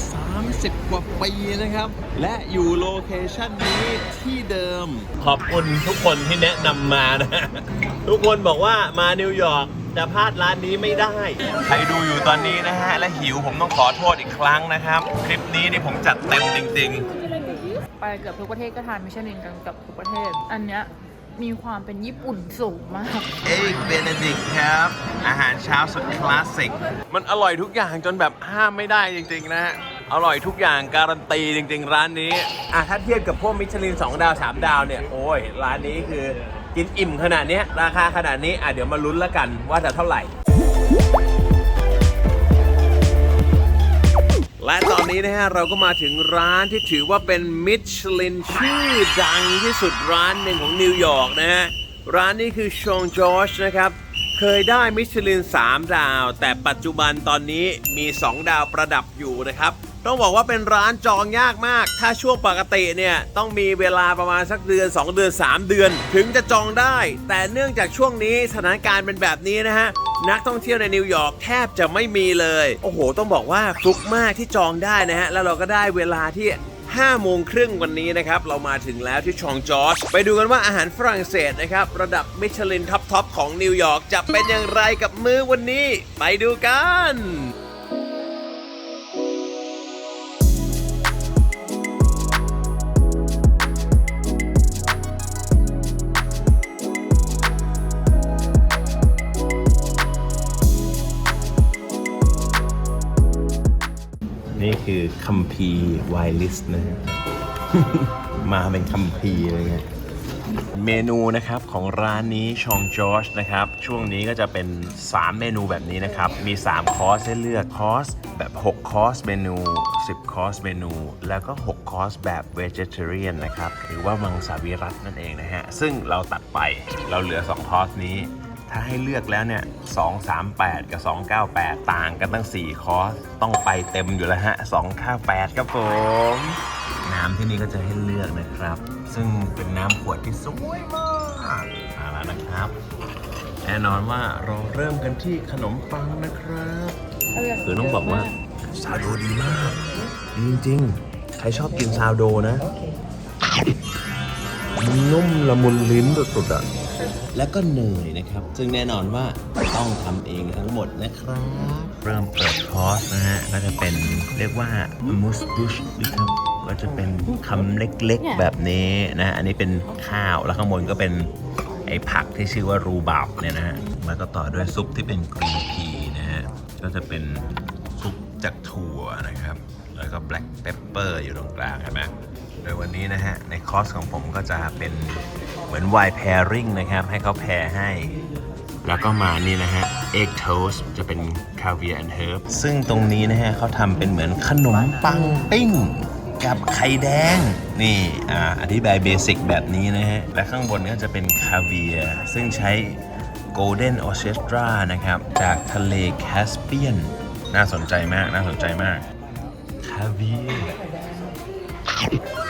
30 กว่าปีนะครับ และอยู่โลเคชั่นนี้ที่เดิม ขอบคุณทุกคนที่แนะนำมานะ ทุกคนบอกว่ามานิวยอร์กจะพลาดร้านนี้ไม่ได้ ใครดูอยู่ตอนนี้นะฮะ และหิวผมต้องขอโทษอีกครั้งนะครับ คลิปนี้นี่ผมจัดเต็มจริงๆ ไปเกือบทุกประเทศก็ทานมิชลินกันเกับทุกประเทศ อันเนี้ย มีความเป็นญี่ปุ่นสูงมาก เอ็กเบเนดิกครับ อาหารเช้าสุดคลาสสิก มันอร่อยทุกอย่างจนแบบห้ามไม่ได้จริงๆนะฮะ อร่อยทุกอย่างการันตีจริง ๆ ร้านนี้ อะถ้าเทียบกับพวกมิชลิน 2 ดาว 3 ดาวเนี่ย โอ้ย ร้านนี้คือกินอิ่มขนาดเนี้ยราคาขนาดนี้ อะเดี๋ยวมาลุ้นละกันว่าจะเท่าไหร่ และตอนนี้นะฮะเราก็มาถึงร้านที่ถือว่าเป็นมิชลินชื่อดังที่สุดร้านหนึ่งของนิวยอร์กนะฮะ ร้านนี้คือชองจอชนะครับ เคยได้มิชลิน 3 ดาว แต่ปัจจุบันตอนนี้มี 2 ดาวประดับอยู่นะครับ ต้องบอกว่าเป็นร้านจองยากมาก ถ้าช่วงปกติเนี่ยต้องมีเวลาประมาณสักเดือน 2 เดือน 3 เดือน ถึงจะจองได้ แต่เนื่องจากช่วงนี้สถานการณ์เป็นแบบนี้นะฮะ นักท่องเที่ยวในนิวยอร์กแทบจะไม่มีเลย โอ้โห ต้องบอกว่าฟลุกมากที่จองได้นะฮะ แล้วเราก็ได้เวลาที่5โมงครึ่งวันนี้นะครับ เรามาถึงแล้วที่ชองจอร์จไปดูกันว่าอาหารฝรั่งเศสนะครับ ระดับมิชลินท็อปทอปของนิวยอร์กจะเป็นอย่างไรกับมื้อวันนี้ ไปดูกัน คือคัมภีร์ไวลิสนะฮะ มาเป็นคัมภีร์เลยไงเมนูนะครับของร้านนี้ชองจอร์จนะครับ ช่วงนี้ก็จะเป็น 3 เมนูแบบนี้นะครับ มี 3 คอร์สให้เลือกคอร์สแบบ 6 คอร์สเมนู 10 คอร์สเมนู แล้วก็ 6 คอร์สแบบเวจเทเรียนนะครับ หรือว่ามังสวิรัตนั่นเองนะฮะ ซึ่งเราตัดไปเราเหลือ 2 คอร์สนี้ ถ้าให้เลือกแล้วเนี่ย238 กับ 298 ต่างกันตั้ง 4 คอร์สต้องไปเต็มอยู่แล้วฮะ298ครับผม น้ำที่นี่ก็จะให้เลือกนะครับ ซึ่งเป็นน้ำขวดที่สวยมากเอาละนะครับ แน่นอนว่าเราเริ่มกันที่ขนมปังนะครับคือต้องบอกว่าซาโดดีมากดีจริงๆ ใครชอบกินซาโดนะนนุ่มละมุนลิ้นสุดๆอะ แล้วก็เนยนะครับ ซึ่งแน่นอนว่าต้องทำเองทั้งหมดนะครับ เริ่มเปิดคอร์สนะฮะ ก็จะเป็นเรียกว่ามูสบุชนะครับ ก็จะเป็นคำเล็กๆแบบนี้นะ อันนี้เป็นข้าว แล้วข้างบนก็เป็นไอ้ผักที่ชื่อว่ารูบับเนี่ยนะฮะ แล้วก็ต่อด้วยซุปที่เป็นกรีนพีนะฮะ ก็จะเป็นซุปจากถั่วนะครับ แล้วก็แบล็กเปปเปอร์อยู่ตรงกลางเห็นไหมโดยวันนี้นะฮะ ในคอร์สของผมก็จะเป็น เหมือนไวน์แพริงนะครับ ให้เขาแพรให้ แล้วก็มานี่นะฮะ egg toast จะเป็น caviar and herb ซึ่งตรงนี้นะฮะเขาทำเป็นเหมือนขนมปังปิ้ง กับไข่แดง นี่อ่าอธิบายเบสิกแบบนี้นะฮะ และข้างบนก็จะเป็นคาเวียร์ ซึ่งใช้ Golden Orchestra นะครับ จากทะเลแคสเปียน น่าสนใจมาก น่าสนใจมาก คาเวียร์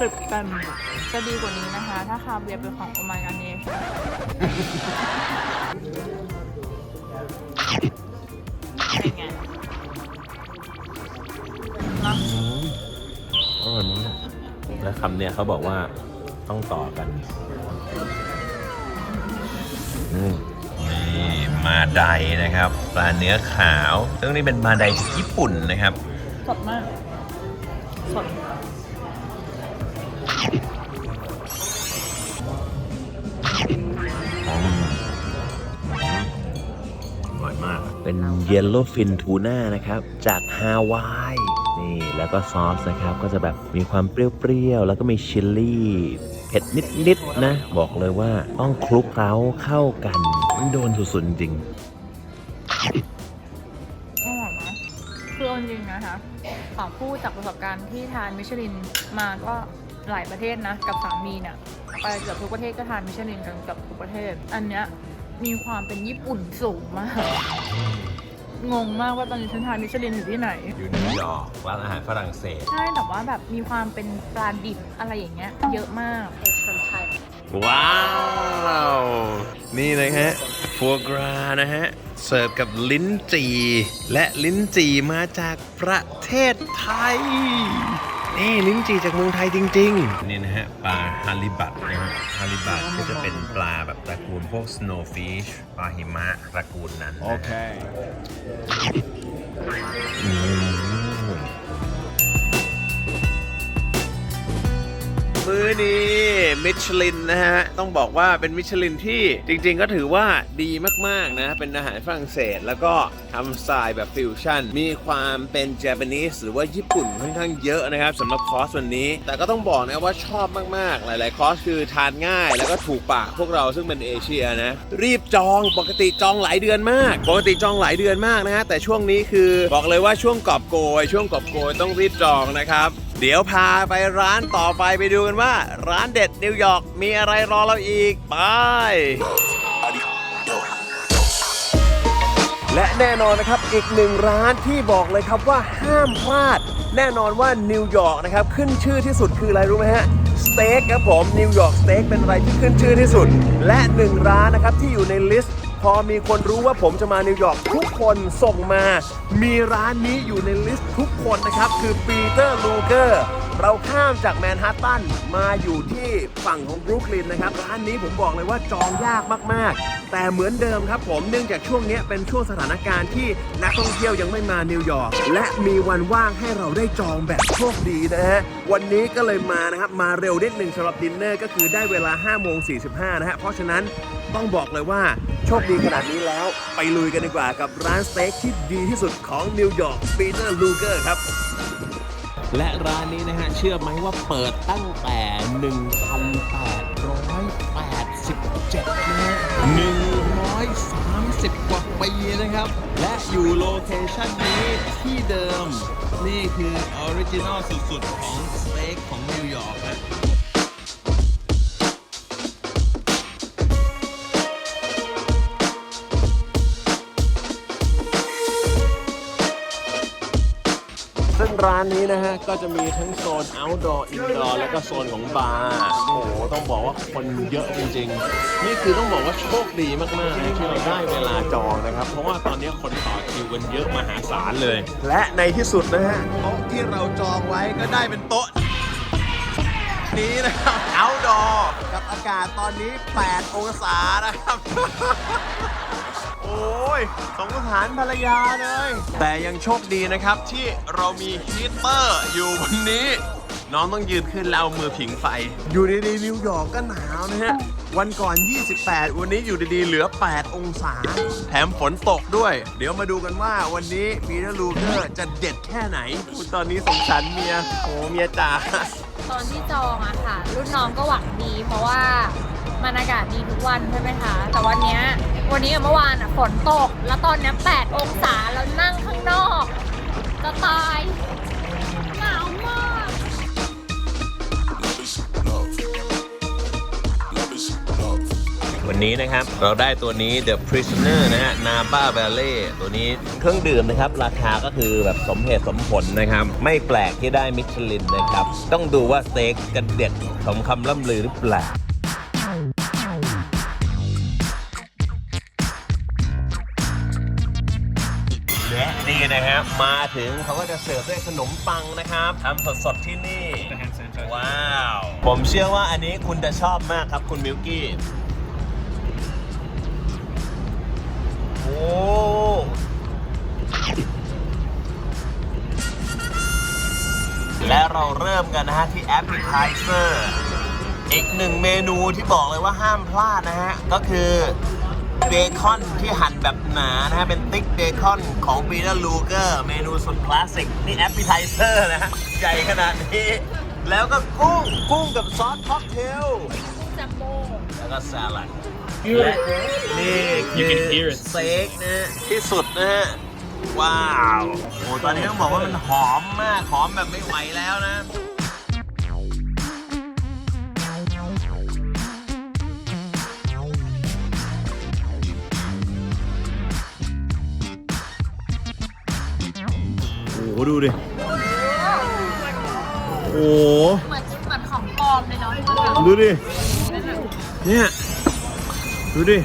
สิบเต็มจะดีกว่านี้นะคะ ถ้าคาเวียร์เป็นของโอมากาเนชเป็นไงนะอร่อยมากและคำเนี้ยเขาบอกว่าต้องต่อกันนี่นี่มาไดนะครับ ปลาเนื้อขาว ซึ่งนี่เป็นมาไดจากญี่ปุ่นนะครับ สดมาก สด เป็นเยลโล่ฟินทูน่านะครับ จากฮาวายนี่แล้วก็ซอสนะครับ ก็จะแบบมีความเปรี้ยวๆ แล้วก็มีชิลลี่เผ็ดนิดๆนะ บอกเลยว่าต้องคลุกเคล้าเข้ากัน มันโดนสุดๆจริงอร่อยนะคือเอาจริงนะคะขอพูดจากประสบการณ์ที่ทานมิชลินมาก็หลายประเทศนะ กับสามีเนี่ยไปเกือบทุกประเทศก็ทานมิชลินกันกับทุกประเทศ อันเนี้ยมีความเป็นญี่ปุ่นสูงมาก งงมากว่าตอนนี้ฉันทานมิชลินอยู่ที่ไหน อยู่นิวยอร์กร้านอาหารฝรั่งเศส ใช่แต่ว่าแบบมีความเป็นปลาดิบอะไรอย่างเงี้ยเยอะมาก It's from Thailand ว้าว นี่นะฮะฟัวกรานะฮะ เสิร์ฟกับลิ้นจี่และลิ้นจี่มาจากประเทศไทย นี่ลิ้นจี่จากเมืองไทยจริง ๆ นี่นะฮะปลาฮาริบัตนะฮะฮาริบัตก็จะเป็นปลาแบบตระกูลพวก snowfish ปลาหิมะตระกูลนั้นนะฮะ Okay. อืม มื้อนี้มิชลินนะฮะ ต้องบอกว่าเป็นมิชลินที่จริงๆ ก็ถือว่าดีมากๆนะ เป็นอาหารฝรั่งเศส แล้วก็ทำสไตล์แบบฟิวชั่น มีความเป็นเจแปนิสหรือว่าญี่ปุ่นค่อนข้างเยอะนะครับสำหรับคอร์สวันนี้ แต่ก็ต้องบอกนะว่าชอบมากๆ หลายๆ คอร์สคือทานง่าย แล้วก็ถูกปากพวกเราซึ่งเป็นเอเชียนะ รีบจองปกติจองหลายเดือนมาก ปกติจองหลายเดือนมากนะฮะแต่ช่วงนี้คือบอกเลยว่าช่วงกอบโกยช่วงกอบโกยต้องรีบจองนะครับเดี๋ยวพาไปร้านต่อไปไปดูกันว่า ร้านเด็ดนิวยอร์กมีอะไรรอเราอีก ไป และแน่นอนนะครับอีกหนึ่งร้านที่บอกเลยครับว่าห้ามพลาด แน่นอนว่านิวยอร์กนะครับขึ้นชื่อที่สุดคืออะไรรู้ไหมฮะสเต็กครับผมนิวยอร์กสเต็กเป็นอะไรที่ขึ้นชื่อที่สุด และหนึ่งร้านนะครับที่อยู่ในลิสต์ อมีคนรู้ว่าผมจะมานิวยอร์กทุกคนส่งมา มีร้านนี้อยู่ในลิสต์ทุกคนนะครับ คือปีเตอร์ลูเกอร์เราข้ามจากแมนฮัตตันมาอยู่ที่ฝั่งของบรุกลินนะครับ ร้านนี้ผมบอกเลยว่าจองยากมากๆ แต่เหมือนเดิมครับผมเนื่องจากช่วงนี้เป็นช่วงสถานการณ์ที่นักท่องเที่ยวยังไม่มานิวยอร์กและมีวันว่างให้เราได้จองแบบโชคดีนะฮะวันนี้ก็เลยมานะครับมาเร็วนิดหนึ่งสำหรับดินเนอร์ก็คือได้เวลา5โมง45นะฮะเพราะฉะนั้นต้องบอกเลยว่า โชคดีขนาดนี้แล้ว ไปลุยกันดีกว่ากับร้านสเต็กที่ดีที่สุดของนิวยอร์กปีเตอร์ลูเกอร์ครับ และร้านนี้นะฮะ เชื่อไหมว่าเปิดตั้งแต่ 1887นะฮะ130 กว่าปีนะครับ และอยู่โลเคชั่นนี้ที่เดิม นี่คือออริจินอลสุดๆ ของสเต็กของนิวยอร์กนะ ร้านนี้นะฮะ ก็จะมีทั้งโซน outdoor indoor แล้วก็โซนของบาร์ โอ้โห ต้องบอกว่าคนเยอะจริงๆ นี่คือต้องบอกว่าโชคดีมากๆนะที่เราได้เวลาจองนะครับ เพราะว่าตอนนี้คนต่อคิวกันเยอะมหาศาลเลย และในที่สุดนะฮะโต๊ะที่เราจองไว้ก็ได้เป็นโต๊ะนี้นะครับ outdoor กับอากาศตอนนี้ 8 องศานะครับ โอ้ยสงสารภรรยาเลย แต่ยังโชคดีนะครับที่เรามีฮีตเตอร์อยู่บนนี้ น้องต้องยืนขึ้นแล้วเอามือผิงไฟ อยู่ดีๆนิวยอร์กก็หนาวนะฮะ วันก่อน 28 วันนี้อยู่ดีๆเหลือ 8 องศา แถมฝนตกด้วย เดี๋ยวมาดูกันว่าวันนี้ปีเตอร์ลูเกอร์จะเด็ดแค่ไหนอุ๊ยตอนนี้สงสารเมียโอ้เมียจ๋า ตอนที่จองอะค่ะ รุ่นน้องก็หวังดี เพราะว่ามันอากาศดีทุกวันใช่ไหมคะ แต่วันเนี้ย วันนี้กับเมื่อวานอะฝนตก แล้วตอนนี้ย8องศาแล้วนั่งข้างนอก จะตายหนาวมาก วันนี้นะครับเราได้ตัวนี้ The Prisoner นะฮะ Napa Valley ตัวนี้เครื่องดื่มนะครับ ราคาก็คือแบบสมเหตุสมผลนะครับ ไม่แปลกที่ได้มิชลินนะครับ ต้องดูว่าสเต็กกันเด็ดสมคำล่ำลือหรือเปล่า และนี่นะครับมาถึงเขาก็จะเสิร์ฟด้วยขนมปังนะครับทำสดๆที่นี่ ว้าว ผมเชื่อว่าอันนี้คุณจะชอบมากครับคุณมิลกี้ โอ้และเราเริ่มกันนะฮะที่แอปเปิลไทเซอร์อีกหนึ่งเมนูที่บอกเลยว่าห้ามพลาดนะฮะ ก็คือ เบคอนที่หั่นแบบหนานะฮะเป็นติ๊กเบคอนของปีเตอร์ลูเกอร์เมนูสุดคลาสสิก นี่แอปเปิลไทเซอร์นะฮะใหญ่ขนาดนี้ แล้วก็กุ้ง กุ้งกับซอสค็อกเทลจัมโบ้แล้วก็สลัดและนี่คือสเต็กนะฮะที่สุดนะฮะว้าวโอ้ตอนนี้ต้องบอกว่ามันหอมมาก หอมแบบไม่ไหวแล้วนะ ดูดิ โอ้โหเหมือนเหมือนของปลอมเลยเนาะดูดิ เนี่ย ดูดิ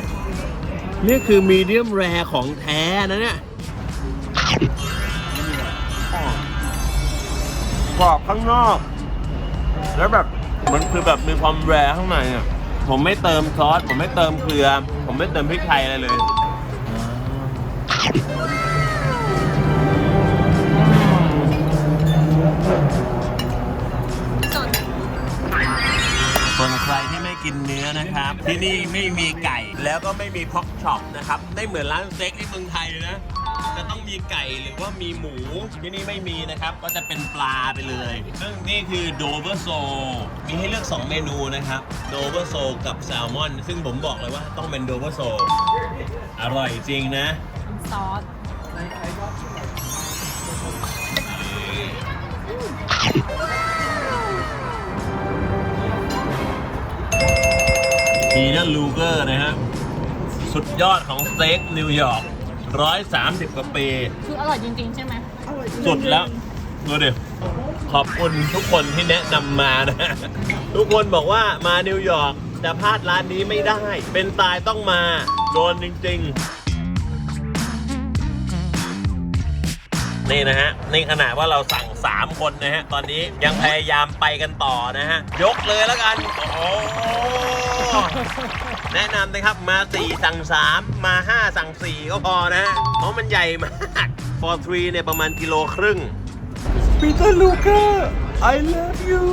นี่คือมีเดียมแรของแท้นะเนี่ยกรอบข้างนอก แล้วแบบมันคือแบบมีความแรข้างในอะผมไม่เติมซอส ผมไม่เติมเกลือ ผมไม่เติมพริกไทยอะไรเลย กินเนื้อนะครับ ที่นี่ไม่มีไก่แล้วก็ไม่มีพ็อกช็อปนะครับไม่เหมือนร้านสเต็กที่เมืองไทยเลยนะจะต้องมีไก่หรือว่ามีหมูที่นี่ไม่มีนะครับ ก็จะเป็นปลาไปเลยซึ่งนี่คือโดเวอร์โซมีให้เลือก 2 เมนูนะครับโดเวอร์โซกับแซลมอน ซึ่งผมบอกเลยว่าต้องเป็นโดเวอร์โซอร่อยจริงนะซอส พีนัทลูเกอร์นะฮะ สุดยอดของสเต็กนิวยอร์ก130กว่าปีคืออร่อยจริง ๆ ใช่ไหมสุดแล้วดูดิขอบคุณทุกคนที่แนะนำมานะ ทุกคนบอกว่ามานิวยอร์กจะพลาดร้านนี้ไม่ได้ เป็นตายต้องมา โดนจริง ๆ นี่นะฮะนี่ขนาดว่าเราสั่ง 3 คนนะฮะ ตอนนี้ยังพยายามไปกันต่อนะฮะ ยกเลยแล้วกัน โอ้แนะนำนะครับมา 4 สั่ง 3 มา 5 สั่ง 4 ก็พอนะฮะ เพราะมันใหญ่มาก for 3เนี่ยประมาณกิโลครึ่งปีเตอร์ลูกอร์ I love you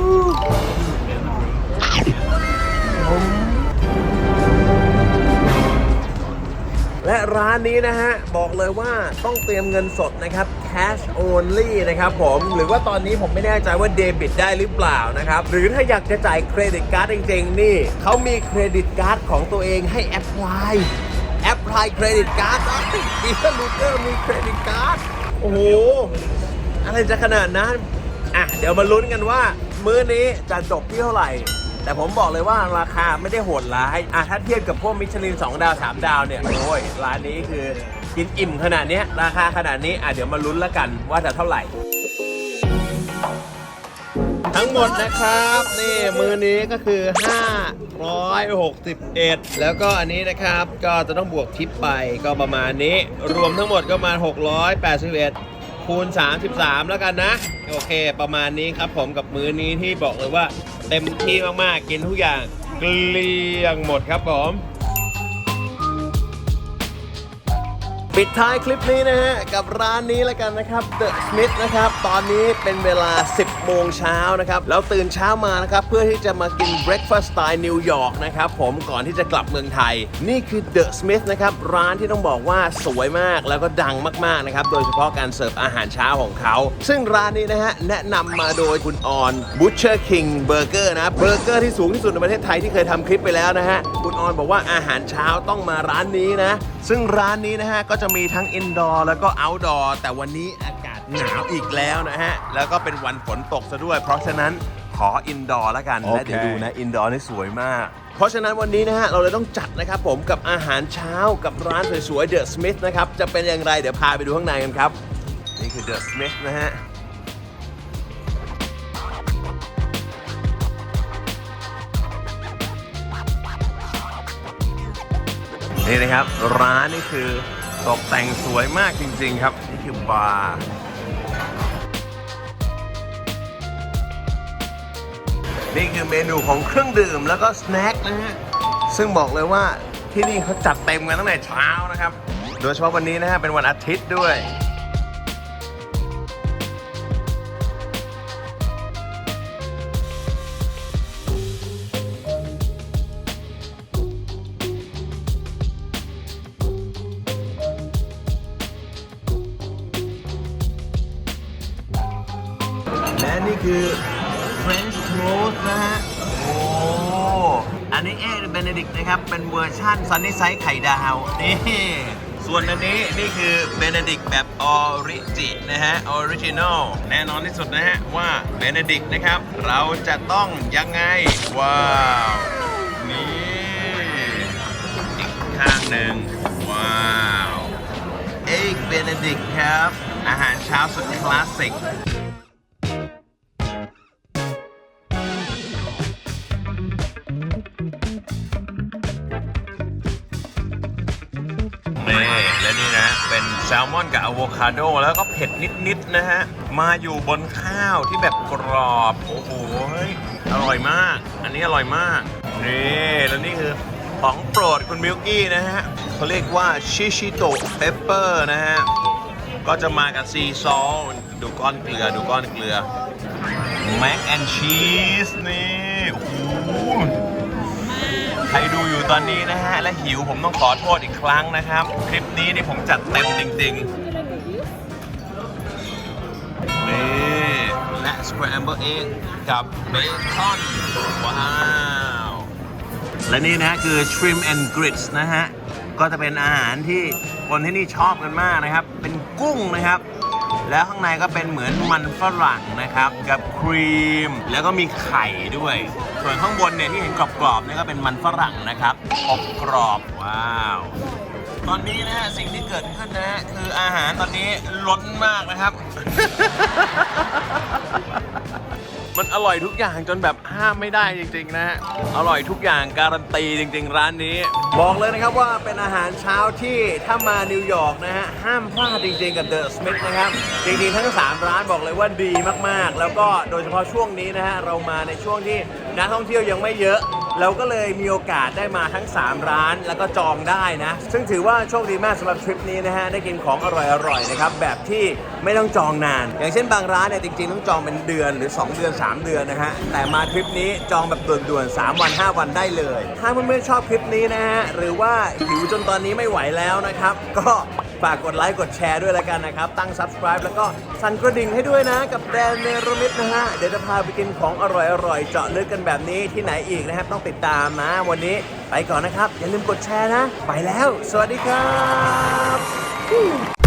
และร้านนี้นะฮะ บอกเลยว่าต้องเตรียมเงินสดนะครับ cash only นะครับผมหรือว่าตอนนี้ผมไม่แน่ใจว่าเดบิตได้หรือเปล่านะครับ หรือถ้าอยากจะจ่ายเครดิตการ์ดจริงๆ นี่ เขามีเครดิตการ์ดของตัวเองให้แอพพลายแอพพลายเครดิตการ์ดปีเตอร์ลูเกอร์มีเครดิตการ์ดโอ้โห อะไรจะขนาดนั้น อะ เดี๋ยวมาลุ้นกันว่า มื้อนี้จะจบที่เท่าไหร่ แต่ผมบอกเลยว่าราคาไม่ได้โหดร้ายอะถ้าเทียบกับพวกมิชลิน 2 ดาว 3 ดาวเนี่ย โอ้ย ร้านนี้คือกินอิ่มขนาดนี้ราคาขนาดนี้อะเดี๋ยวมาลุ้นแล้วกันว่าจะเท่าไหร่ ทั้งหมดนะครับนี่มือนี้ก็คือ 561 แล้วก็อันนี้นะครับก็จะต้องบวกทิปไปก็ประมาณนี้ รวมทั้งหมดก็ประมาณ681คูณ 33 แล้วกันนะ โอเค ประมาณนี้ครับผมกับมือนี้ที่บอกเลยว่า เต็มที่มากๆ กินทุกอย่างเกลี้ยงหมดครับผม ปิดท้ายคลิปนี้นะฮะ กับร้านนี้แล้วกันนะครับ The Smith นะครับ ตอนนี้เป็นเวลา 10 โมงเช้านะครับ แล้วตื่นเช้ามานะครับ เพื่อที่จะมากิน Breakfast Style New York นะครับผมก่อนที่จะกลับเมืองไทย นี่คือ The Smith นะครับ ร้านที่ต้องบอกว่าสวยมากแล้วก็ดังมาก ๆ นะครับ โดยเฉพาะการเสิร์ฟอาหารเช้าของเขา ซึ่งร้านนี้นะฮะ แนะนำมาโดยคุณออน Butcher King Burger นะเบอร์เกอร์ที่สูงที่สุดในประเทศไทยที่เคยทำคลิปไปแล้วนะฮะคุณออนบอกว่าอาหารเช้าต้องมาร้านนี้นะซึ่งร้านนี้นะฮะก็จะมีทั้ง indoor แล้วก็ outdoor แต่วันนี้อากาศหนาวอีกแล้วนะฮะ แล้วก็เป็นวันฝนตกซะด้วย เพราะฉะนั้นขอ indoor แล้วกัน และเดี๋ยวดูนะ indoor นี่สวยมาก เพราะฉะนั้นวันนี้นะฮะ เราเลยต้องจัดนะครับผมกับอาหารเช้ากับร้านสวยๆ The Smith นะครับ จะเป็นอย่างไรเดี๋ยวพาไปดูข้างในกันครับ นี่คือ The Smith นะฮะนี่นะครับ ร้านนี่คือ ตกแต่งสวยมากจริงๆครับ นี่คือบาร์นี่คือเมนูของเครื่องดื่มแล้วก็สแน็คนะฮะ ซึ่งบอกเลยว่าที่นี่เขาจัดเต็มกันตั้งแต่เช้านะครับ โดยเฉพาะวันนี้นะฮะเป็นวันอาทิตย์ด้วย เวอร์ชั่นซันนี่ไซส์ไข่ดาวนี่ส่วนอันนี้นี่คือเบนเดดิกแบบออริจินะฮะออริจินอลแน่นอนที่สุดนะฮะว่าเบนเดดิกนะครับ เราจะต้องยังไง ว้าว นี่อีกข้างหนึ่งว้าวเอ็กเบนเดิกครับ อาหารเช้าสุดคลาสสิก ป็นแซลมอนกับอะโวคาโดแล้วก็เผ็ดนิดๆนะฮะ มาอยู่บนข้าวที่แบบกรอบ โอ้โหเฮ้ยอร่อยมาก อันนี้อร่อยมาก นี่แล้วนี่คือของโปรดคุณมิลกี้นะฮะเขาเรียกว่าชิชิโตะเปปเปอร์นะฮะ ก็จะมากับซีซอสดูก้อนเกลือดูก้อนเกลือแม็กแอนชีสนี่โอ้โห ใครดูอยู่ตอนนี้นะฮะ และหิวผมต้องขอโทษอีกครั้งนะครับ คลิปนี้นี่ผมจัดเต็มจริงๆนี่และ scramble egg กับเบคอนว้าว และนี่นะฮะคือ shrimp and grits นะฮะ ก็จะเป็นอาหารที่คนที่นี่ชอบกันมากนะครับ เป็นกุ้งนะครับ แล้วข้างในก็เป็นเหมือนมันฝรั่งนะครับ กับครีม แล้วก็มีไข่ด้วย ส่วนข้างบนเนี่ยที่เห็นกรอบๆนี่ก็เป็นมันฝรั่งนะครับอบกรอบว้าวตอนนี้นะฮะสิ่งที่เกิดขึ้นนะฮะคืออาหารตอนนี้ล้นมากนะครับ มันอร่อยทุกอย่างจนแบบห้ามไม่ได้จริงๆนะฮะอร่อยทุกอย่างการันตีจริง ๆ ร้านนี้ บอกเลยนะครับว่าเป็นอาหารเช้าที่ถ้ามานิวยอร์กนะฮะห้ามพลาดจริง ๆ กับเดอะสมิธนะครับจริงๆทั้ง 3 ร้านบอกเลยว่าดีมากๆ แล้วก็โดยเฉพาะช่วงนี้นะฮะเรามาในช่วงที่นักท่องเที่ยวยังไม่เยอะ เราก็เลยมีโอกาสได้มาทั้ง 3 ร้านแล้วก็จองได้นะ ซึ่งถือว่าโชคดีมากสำหรับทริปนี้นะฮะ ได้กินของอร่อยๆนะครับ แบบที่ไม่ต้องจองนาน อย่างเช่นบางร้านเนี่ยจริงๆ ต้องจองเป็นเดือนหรือ 2 เดือน 3 เดือนนะฮะ แต่มาทริปนี้จองแบบด่วนๆ 3 วัน 5 วันได้เลย ถ้าเพื่อนๆชอบคลิปนี้นะฮะ หรือว่าหิวจนตอนนี้ไม่ไหวแล้วนะครับ ก็ ฝากกดไลค์กดแชร์ด้วยแล้วกันนะครับ ตั้ง subscribe แล้วก็สั่นกระดิ่งให้ด้วยนะ กับแดนเนรมิตนะฮะ เดี๋ยวจะพาไปกินของอร่อยๆเจาะลึกกันแบบนี้ที่ไหนอีกนะครับ ต้องติดตามนะ วันนี้ไปก่อนนะครับ อย่าลืมกดแชร์นะ ไปแล้ว สวัสดีครับ